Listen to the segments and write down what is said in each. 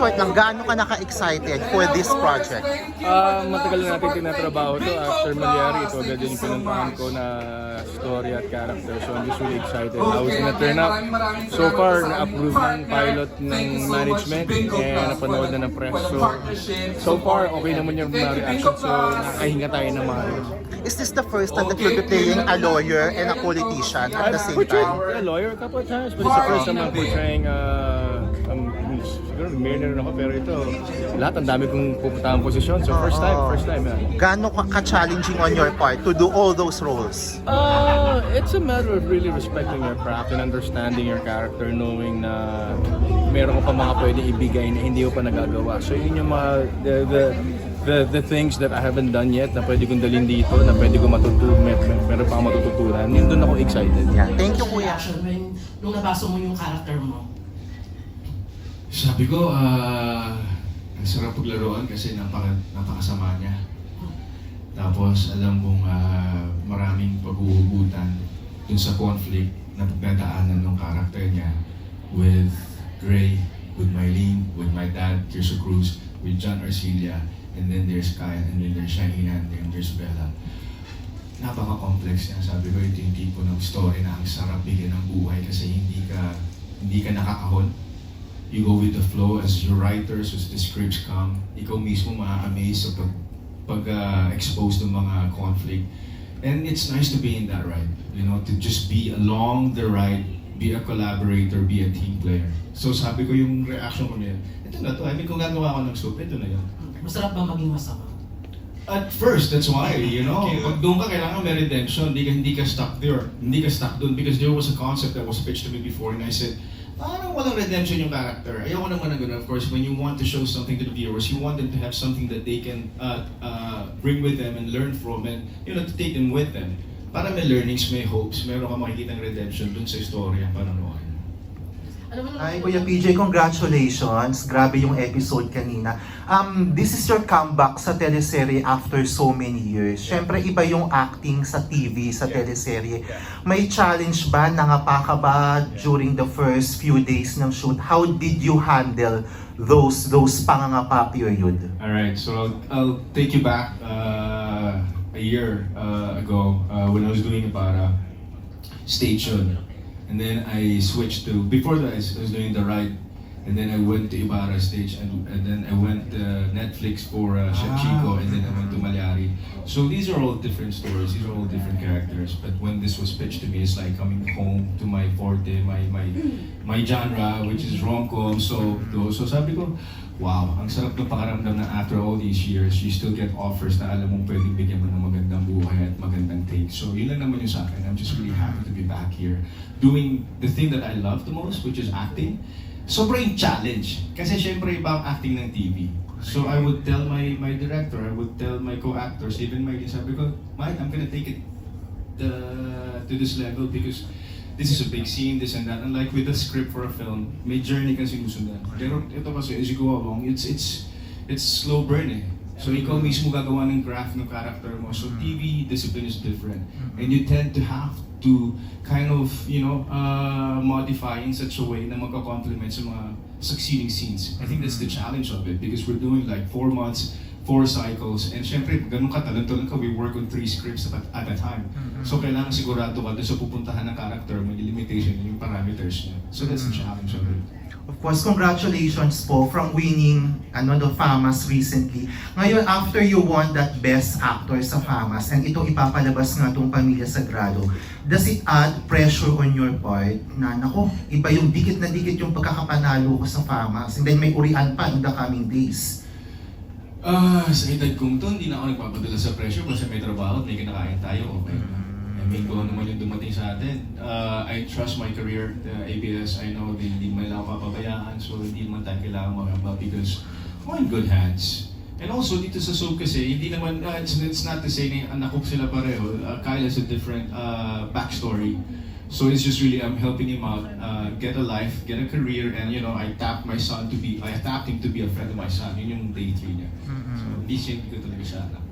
short lang, gaano ka naka-excited for this project? Ah, matagal na natin tinatrabaho to. After Malyari, ito agad yung pinuntahan ko na story at character. So I'm just really excited how it's gonna turn out. So far, na-approve ng pilot ng management and napanood na ng press. So, so far, okay naman yung mga reaction. So nakahinga tayo ng maayos. Is this the first time that you'll be playing a lawyer and a politician at the same time? a lawyer a couple of times, but it's the first time I'm portraying uh, siguro mayor ako, pero ito, lahat ang dami kong pupuntahan posisyon. So first time, first time yan. Gaano ka ka-challenging on your part to do all those roles? Uh, it's a matter of really respecting your craft and understanding your character, knowing na meron ka pa mga pwede ibigay na hindi mo pa nagagawa. So yun yung mga, the, the, the, the things that I haven't done yet na pwede kong dalhin dito, na pwede kong matutunan, mer mer meron pa akong matututunan. Yun doon ako excited. Yeah. Thank you, kuya. reaction nung nabasa mo yung character mo? Sabi ko, ah, ang sarap paglaruan kasi napaka, napakasama niya. Tapos alam mong ah, maraming paghuhugutan dun sa conflict na pagdadaanan ng karakter niya with Gray, with Mylene, with my dad, Kirso Cruz, with John Arcilia, and then there's Kyle, and then there's Shahina, and then there's Bella. Napaka-complex niya. Sabi ko, ito yung tipo ng story na ang sarap bigyan ng buhay kasi hindi ka hindi ka nakakahon you go with the flow as your writers, as the scripts come, ikaw mismo ma-amaze sa pag, pag uh, expose ng mga conflict. And it's nice to be in that ride, you know, to just be along the ride, be a collaborator, be a team player. So sabi ko yung reaction ko niya, ito na to, I mean kung gagawa ko ng soup, ito na yun. Masarap ba maging masama? At first, that's why, you know, pag doon ka kailangan may redemption, hindi ka, hindi ka stuck there, hindi ka stuck doon because there was a concept that was pitched to me before and I said, parang walang redemption yung character. Ayoko naman na gano'n. Of course, when you want to show something to the viewers, you want them to have something that they can uh, uh, bring with them and learn from and, you know, to take them with them. Para may learnings, may hopes, meron ka makikita redemption dun sa istorya, panonood. Ano Ay, Kuya PJ, congratulations. Grabe yung episode kanina. Um, this is your comeback sa teleserye after so many years. Siyempre, iba yung acting sa TV, sa teleserye. May challenge ba? Nangapa ka ba during the first few days ng shoot? How did you handle those those pangangapa period? All right, so I'll, I'll take you back uh, a year uh, ago uh, when I was doing Ibarra station, and then I switched to before that I was doing the ride, and then I went to Ibarra stage, and, and then I went uh, Netflix for uh, Chef Chico, and then I went to Malyari. So these are all different stories. These are all different characters. But when this was pitched to me, it's like coming home to my forte, my my my genre, which is rom-com. So so sabi ko, wow, ang sarap ng pakaramdam na after all these years, you still get offers na alam mong pwedeng bigyan mo ng magandang buhay at magandang take. So yun lang naman yung sa akin. I'm just really happy to be back here doing the thing that I love the most, which is acting. Sobrang challenge. Kasi syempre iba ang acting ng TV. So I would tell my my director, I would tell my co-actors, even my sabi ko, Mike, I'm gonna take it the, to this level because this is a big scene, this and that. And like with the script for a film, may journey kang sinusundan. Pero ito kasi, as you go along, it's it's it's slow burn eh. So ikaw mismo gagawa ng graph ng character mo. So TV discipline is different. And you tend to have to kind of, you know, uh, modify in such a way na magka-complement sa mga succeeding scenes. I think that's the challenge of it because we're doing like four months, four cycles, and syempre, ganun ka, talent-talent ka, we work on three scripts at, at a time. So kailangan sigurado ka doon sa pupuntahan ng character mo, yung limitation, yung parameters niya. So that's the challenge of it. Of course, congratulations po from winning ano the FAMAS recently. Ngayon, after you won that Best Actor sa FAMAS, and ito ipapalabas nga itong Pamilya Sagrado, does it add pressure on your part na, nako, iba yung dikit na dikit yung pagkakapanalo ko sa FAMAS, and then may urian pa in the coming days? Ah, sa edad kong to, hindi na ako nagpapadala sa pressure kasi may trabaho may kinakain tayo, okay. I mean, kung ano man yung dumating sa atin. Uh, I trust my career, the ABS, I know di, hindi man lang papabayaan, so hindi naman tayo kailangan magamba because we're in good hands. And also, dito sa soap kasi, hindi naman, uh, it's, it's not to say na anak ko sila pareho. Uh, Kyle has a different uh, backstory. So it's just really, I'm helping him out, uh, get a life, get a career, and you know, I tapped my son to be, I tapped him to be a friend of my son. Yun yung day three niya. So, hindi siya, hindi ko talaga siya anak.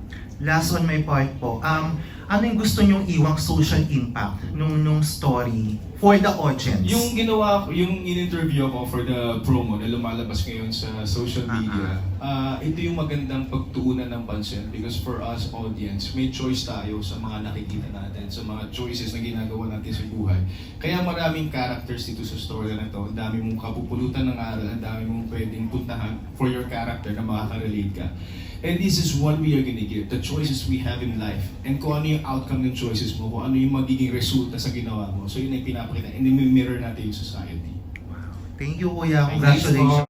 Last on my part po, um, ano yung gusto nyong iwang social impact nung, nung story for the audience? Yung ginawa ko, yung in-interview ko for the promo na lumalabas ngayon sa social media, ah, ito yung magandang pagtuunan ng pansin because for us audience, may choice tayo sa mga nakikita natin, sa mga choices na ginagawa natin sa buhay. Kaya maraming characters dito sa story na to, ang dami mong kapupulutan ng aral, ang dami mong pwedeng puntahan for your character na makaka-relate ka. And this is what we are gonna give, the choices we have in life. And kung ano yung outcome ng choices mo, kung ano yung magiging resulta sa ginawa mo. So yun ay pinapakita, and mirror natin yung society. Thank you, Kuya. Congratulations.